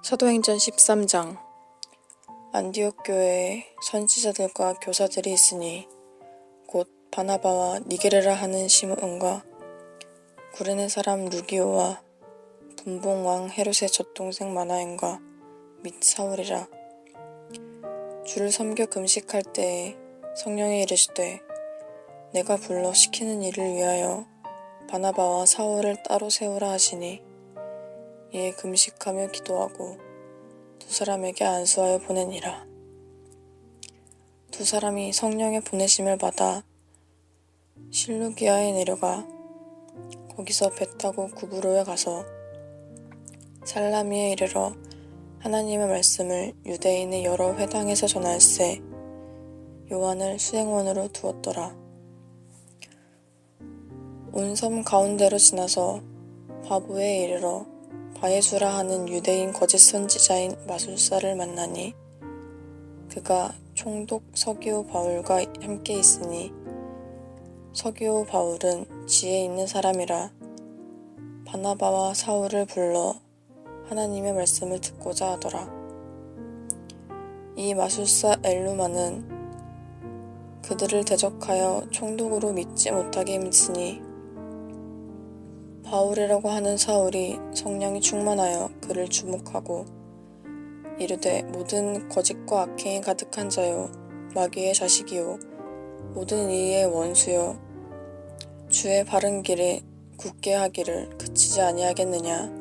사도행전 13장. 안디옥 교회에 선지자들과 교사들이 있으니 곧 바나바와 니게르라 하는 시므온과 구레네 사람 루기오와 분봉 왕 헤롯의 젖동생 마나엔과 및 사울이라. 주를 섬겨 금식할 때에 성령이 이르시되 내가 불러 시키는 일을 위하여 바나바와 사울을 따로 세우라 하시니 이에 금식하며 기도하고 두 사람에게 안수하여 보내니라. 두 사람이 성령의 보내심을 받아 실루기아에 내려가 거기서 배 타고 구브로에 가서 살라미에 이르러 하나님의 말씀을 유대인의 여러 회당에서 전할세 요한을 수행원으로 두었더라. 온 섬 가운데로 지나서 바보에 이르러 바예수라 하는 유대인 거짓 선지자인 마술사를 만나니 그가 총독 서기오 바울과 함께 있으니 서기오 바울은 지혜 있는 사람이라 바나바와 사울을 불러 하나님의 말씀을 듣고자 하더라. 이 마술사 엘루마는 그들을 대적하여 총독으로 믿지 못하게 믿으니 바울이라고 하는 사울이 성령이 충만하여 그를 주목하고 이르되 모든 거짓과 악행이 가득한 자요 마귀의 자식이요 모든 이의 원수요 주의 바른 길에 굳게 하기를 그치지 아니하겠느냐?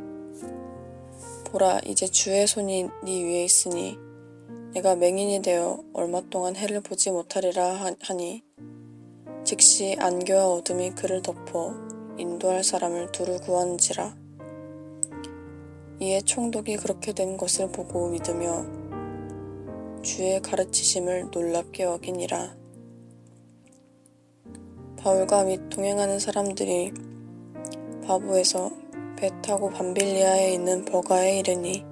보라 이제 주의 손이 네 위에 있으니 내가 맹인이 되어 얼마 동안 해를 보지 못하리라 하니 즉시 안개와 어둠이 그를 덮어 인도할 사람을 두루 구한지라. 이에 총독이 그렇게 된 것을 보고 믿으며 주의 가르치심을 놀랍게 여기니라. 바울과 및 동행하는 사람들이 바보에서 배 타고 밤빌리아에 있는 버가에 이르니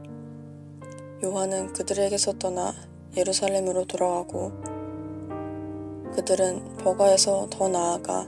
요한은 그들에게서 떠나 예루살렘으로 돌아가고 그들은 버가에서 더 나아가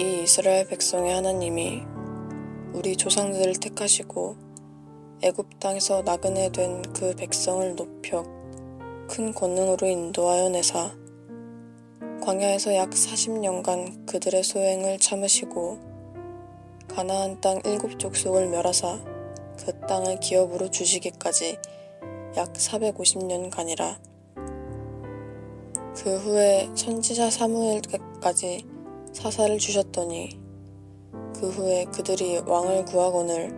이 이스라엘 백성의 하나님이 우리 조상들을 택하시고 애굽 땅에서 나그네 된 그 백성을 높여 큰 권능으로 인도하여 내사 광야에서 약 40년간 그들의 소행을 참으시고 가나안 땅 일곱 족속을 멸하사 그 땅을 기업으로 주시기까지 약 450년간이라. 그 후에 선지자 사무엘까지 사사를 주셨더니 그 후에 그들이 왕을 구하거늘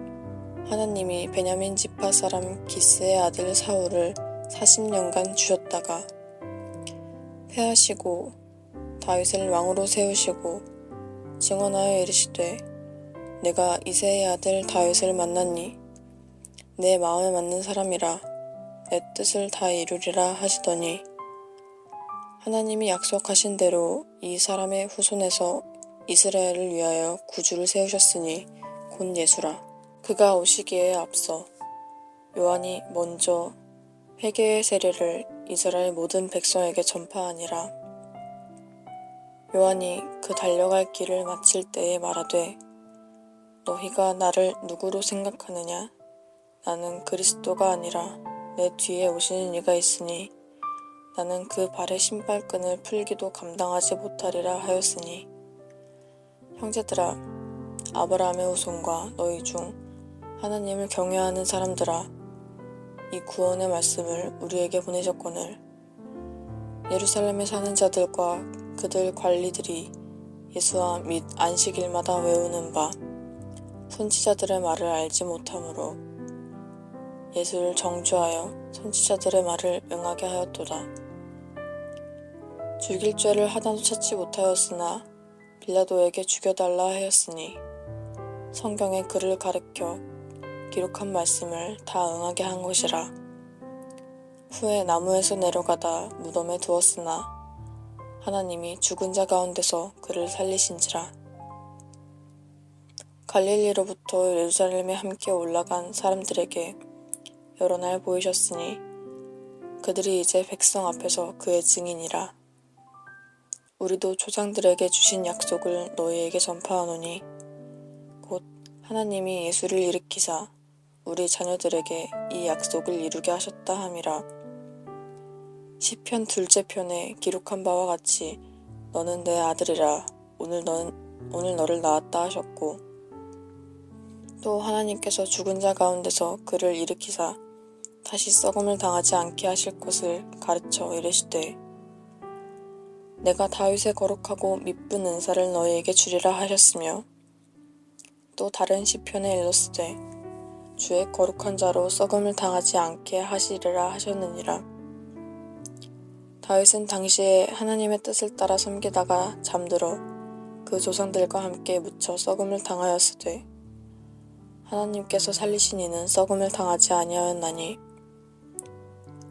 하나님이 베냐민 지파 사람 기스의 아들 사울을 40년간 주셨다가 패하시고 다윗을 왕으로 세우시고 증언하여 이르시되 내가 이세의 아들 다윗을 만났니? 내 마음에 맞는 사람이라 내 뜻을 다 이루리라 하시더니 하나님이 약속하신 대로 이 사람의 후손에서 이스라엘을 위하여 구주를 세우셨으니 곧 예수라. 그가 오시기에 앞서 요한이 먼저 회개의 세례를 이스라엘 모든 백성에게 전파하니라. 요한이 그 달려갈 길을 마칠 때에 말하되 너희가 나를 누구로 생각하느냐? 나는 그리스도가 아니라 내 뒤에 오시는 이가 있으니 나는 그 발의 신발끈을 풀기도 감당하지 못하리라 하였으니. 형제들아 아브라함의 후손과 너희 중 하나님을 경외하는 사람들아 이 구원의 말씀을 우리에게 보내셨거늘. 예루살렘에 사는 자들과 그들 관리들이 예수와 및 안식일마다 외우는 바 선지자들의 말을 알지 못하므로 예수를 정죄하여 선지자들의 말을 응하게 하였도다. 죽일 죄를 하나도 찾지 못하였으나 빌라도에게 죽여달라 하였으니 성경에 그를 가르켜 기록한 말씀을 다 응하게 한 것이라. 후에 나무에서 내려가다 무덤에 두었으나 하나님이 죽은 자 가운데서 그를 살리신지라. 갈릴리로부터 예루살렘에 함께 올라간 사람들에게 여러 날 보이셨으니 그들이 이제 백성 앞에서 그의 증인이라. 우리도 조상들에게 주신 약속을 너희에게 전파하노니 곧 하나님이 예수를 일으키사 우리 자녀들에게 이 약속을 이루게 하셨다 함이라. 시편 둘째 편에 기록한 바와 같이 너는 내 아들이라 오늘 넌 오늘 너를 낳았다 하셨고 또 하나님께서 죽은 자 가운데서 그를 일으키사 다시 썩음을 당하지 않게 하실 것을 가르쳐 이르시되 내가 다윗의 거룩하고 미쁜 은사를 너희에게 주리라 하셨으며 또 다른 시편에 일렀으되 주의 거룩한 자로 썩음을 당하지 않게 하시리라 하셨느니라. 다윗은 당시에 하나님의 뜻을 따라 섬기다가 잠들어 그 조상들과 함께 묻혀 썩음을 당하였으되 하나님께서 살리신 이는 썩음을 당하지 아니하였나니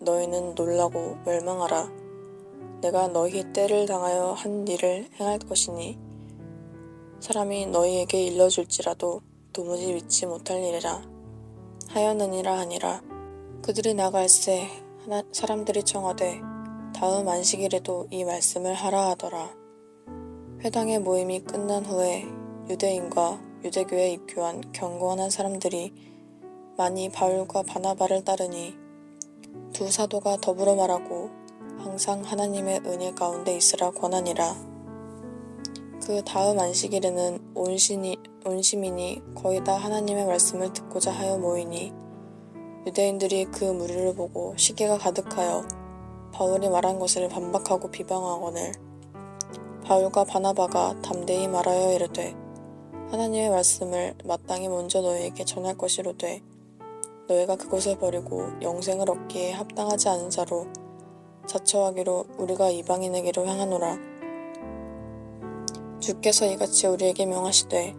너희는 놀라고 멸망하라. 내가 너희 때를 당하여 한 일을 행할 것이니 사람이 너희에게 일러줄지라도 도무지 믿지 못할 일이라 하였느니라 하니라. 그들이 나갈새 하나, 사람들이 청하되 다음 안식일에도 이 말씀을 하라 하더라. 회당의 모임이 끝난 후에 유대인과 유대교에 입교한 경건한 사람들이 많이 바울과 바나바를 따르니 두 사도가 더불어 말하고 항상 하나님의 은혜 가운데 있으라 권하니라. 그 다음 안식일에는 온, 신이, 온 시민이 거의 다 하나님의 말씀을 듣고자 하여 모이니 유대인들이 그 무리를 보고 시기가 가득하여 바울이 말한 것을 반박하고 비방하거늘 바울과 바나바가 담대히 말하여 이르되 하나님의 말씀을 마땅히 먼저 너희에게 전할 것이로되 너희가 그것을 버리고 영생을 얻기에 합당하지 않은 자로 자처하기로 우리가 이방인에게로 향하노라. 주께서 이같이 우리에게 명하시되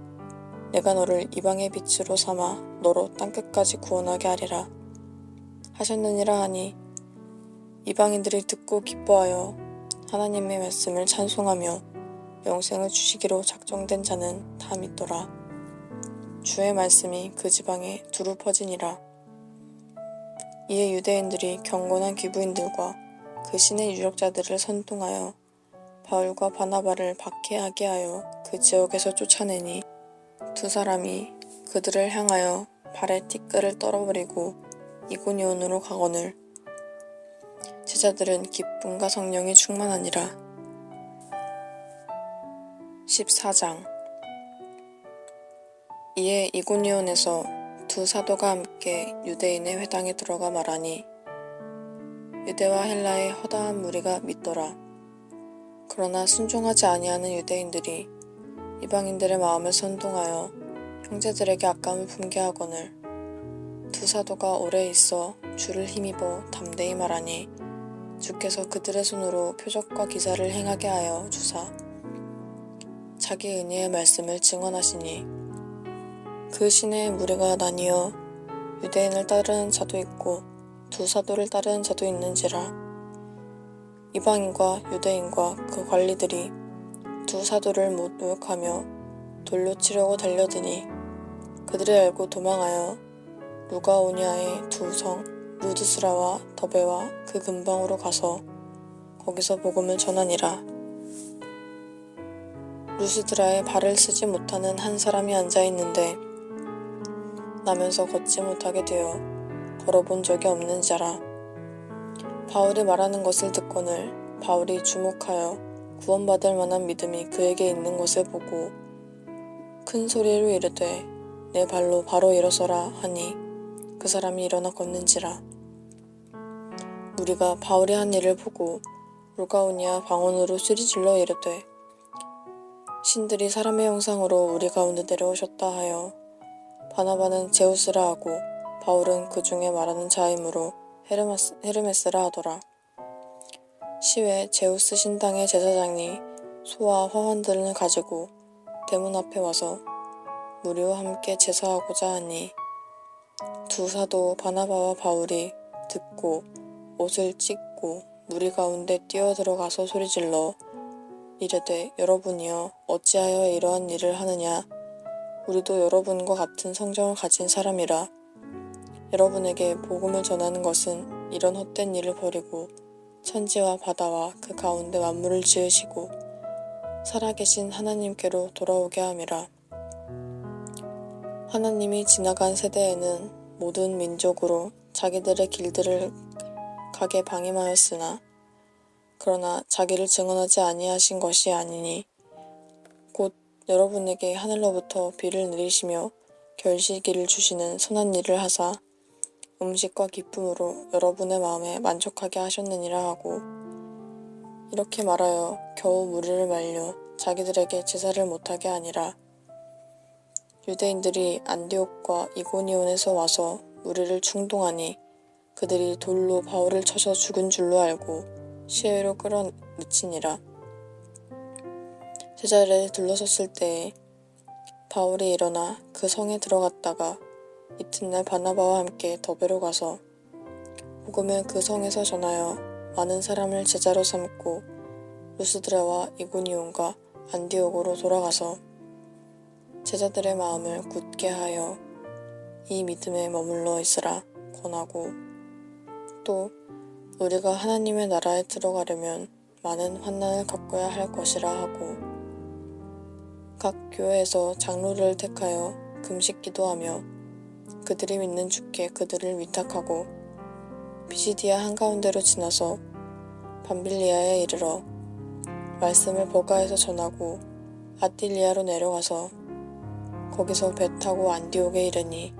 내가 너를 이방의 빛으로 삼아 너로 땅끝까지 구원하게 하리라 하셨느니라 하니 이방인들이 듣고 기뻐하여 하나님의 말씀을 찬송하며 영생을 주시기로 작정된 자는 다 믿더라. 주의 말씀이 그 지방에 두루 퍼지니라. 이에 유대인들이 경건한 귀부인들과 그 신의 유력자들을 선동하여 바울과 바나바를 박해하게 하여 그 지역에서 쫓아내니 두 사람이 그들을 향하여 발에 티끌을 떨어버리고 이고니온으로 가거늘 제자들은 기쁨과 성령이 충만하니라. 14장 이에 이고니온에서 두 사도가 함께 유대인의 회당에 들어가 말하니 유대와 헬라의 허다한 무리가 믿더라. 그러나 순종하지 아니하는 유대인들이 이방인들의 마음을 선동하여 형제들에게 악감을 품게 하거늘 두 사도가 오래 있어 주를 힘입어 담대히 말하니 주께서 그들의 손으로 표적과 기사를 행하게 하여 주사 자기 은혜의 말씀을 증언하시니 그 신의 무리가 나뉘어 유대인을 따르는 자도 있고 두 사도를 따르는 자도 있는지라 이방인과 유대인과 그 관리들이 두 사도를 못 모욕하며 돌로 치려고 달려드니 그들이 알고 도망하여 루가오니아의 두 성 루드스라와 더베와 그 근방으로 가서 거기서 복음을 전하니라. 루스드라에 발을 쓰지 못하는 한 사람이 앉아 있는데 나면서 걷지 못하게 되어 걸어본 적이 없는 자라. 바울이 말하는 것을 듣거늘 바울이 주목하여 구원받을 만한 믿음이 그에게 있는 것을 보고 큰 소리로 이르되 내 발로 바로 일어서라 하니 그 사람이 일어나 걷는지라 우리가 바울이 한 일을 보고 울가오니아 방언으로 소리질러 이르되 신들이 사람의 형상으로 우리 가운데 내려오셨다 하여 바나바는 제우스라 하고 바울은 그 중에 말하는 자이므로 헤르메스, 헤르메스라 하더라. 시외 제우스 신당의 제사장이 소와 화환들을 가지고 대문 앞에 와서 무리와 함께 제사하고자 하니 두 사도 바나바와 바울이 듣고 옷을 찢고 무리 가운데 뛰어들어가서 소리질러 이르되 여러분이여 어찌하여 이러한 일을 하느냐 우리도 여러분과 같은 성정을 가진 사람이라 여러분에게 복음을 전하는 것은 이런 헛된 일을 버리고 천지와 바다와 그 가운데 만물을 지으시고 살아계신 하나님께로 돌아오게 함이라. 하나님이 지나간 세대에는 모든 민족으로 자기들의 길들을 가게 방임하였으나 그러나 자기를 증언하지 아니하신 것이 아니니 곧 여러분에게 하늘로부터 비를 내리시며 결실기를 주시는 선한 일을 하사 음식과 기쁨으로 여러분의 마음에 만족하게 하셨느니라 하고 이렇게 말하여 겨우 무리를 말려 자기들에게 제사를 못하게 하니라 유대인들이 안디옥과 이고니온에서 와서 무리를 충동하니 그들이 돌로 바울을 쳐서 죽은 줄로 알고 시외로 끌어내치니라. 제자리에 둘러섰을 때에 바울이 일어나 그 성에 들어갔다가 이튿날 바나바와 함께 더베로 가서 복음을 그 성에서 전하여 많은 사람을 제자로 삼고 루스드라와 이고니온과 안디옥으로 돌아가서 제자들의 마음을 굳게 하여 이 믿음에 머물러 있으라 권하고 또 우리가 하나님의 나라에 들어가려면 많은 환난을 겪어야 할 것이라 하고 각 교회에서 장로를 택하여 금식 기도하며 그들이 믿는 주께 그들을 위탁하고 비시디아 한가운데로 지나서 밤빌리아에 이르러 말씀을 버가에서 전하고 아딜리아로 내려가서 거기서 배 타고 안디옥에 이르니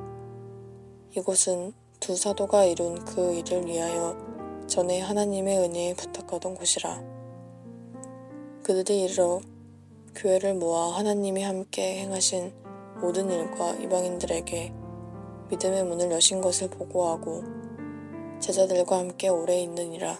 이곳은 두 사도가 이룬 그 일을 위하여 전에 하나님의 은혜에 부탁하던 곳이라. 그들이 이르러 교회를 모아 하나님이 함께 행하신 모든 일과 이방인들에게 믿음의 문을 여신 것을 보고하고 제자들과 함께 오래 있느니라.